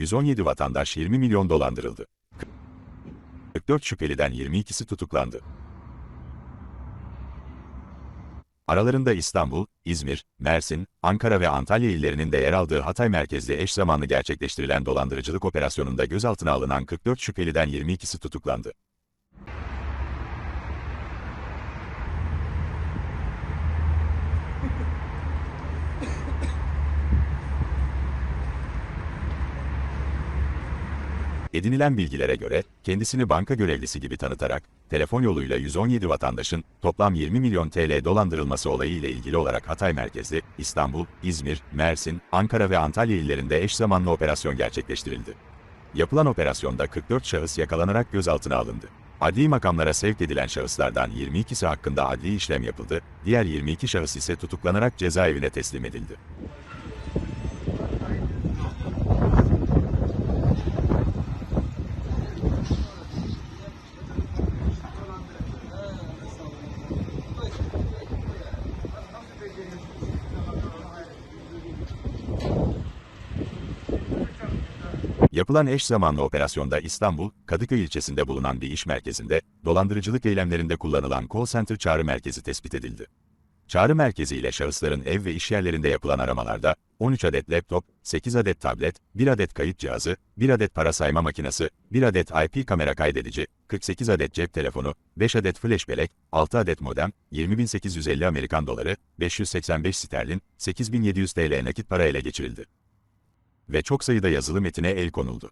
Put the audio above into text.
117 vatandaş 20 milyon dolandırıldı. 44 şüpheliden 22'si tutuklandı. Aralarında İstanbul, İzmir, Mersin, Ankara ve Antalya illerinin de yer aldığı Hatay merkezli eş zamanlı gerçekleştirilen dolandırıcılık operasyonunda gözaltına alınan 44 şüpheliden 22'si tutuklandı. Edinilen bilgilere göre, kendisini banka görevlisi gibi tanıtarak, telefon yoluyla 117 vatandaşın toplam 20 milyon TL dolandırılması olayı ile ilgili olarak Hatay merkezli, İstanbul, İzmir, Mersin, Ankara ve Antalya illerinde eş zamanlı operasyon gerçekleştirildi. Yapılan operasyonda 44 şahıs yakalanarak gözaltına alındı. Adli makamlara sevk edilen şahıslardan 22'si hakkında adli işlem yapıldı, diğer 22 şahıs ise tutuklanarak cezaevine teslim edildi. Yapılan eş zamanlı operasyonda İstanbul, Kadıköy ilçesinde bulunan bir iş merkezinde, dolandırıcılık eylemlerinde kullanılan call center çağrı merkezi tespit edildi. Çağrı merkezi ile şahısların ev ve iş yerlerinde yapılan aramalarda, 13 adet laptop, 8 adet tablet, 1 adet kayıt cihazı, 1 adet para sayma makinesi, 1 adet IP kamera kaydedici, 48 adet cep telefonu, 5 adet flash bellek, 6 adet modem, 20.850 Amerikan doları, 585 sterlin, 8.700 TL nakit para ele geçirildi ve çok sayıda yazılı metine el konuldu.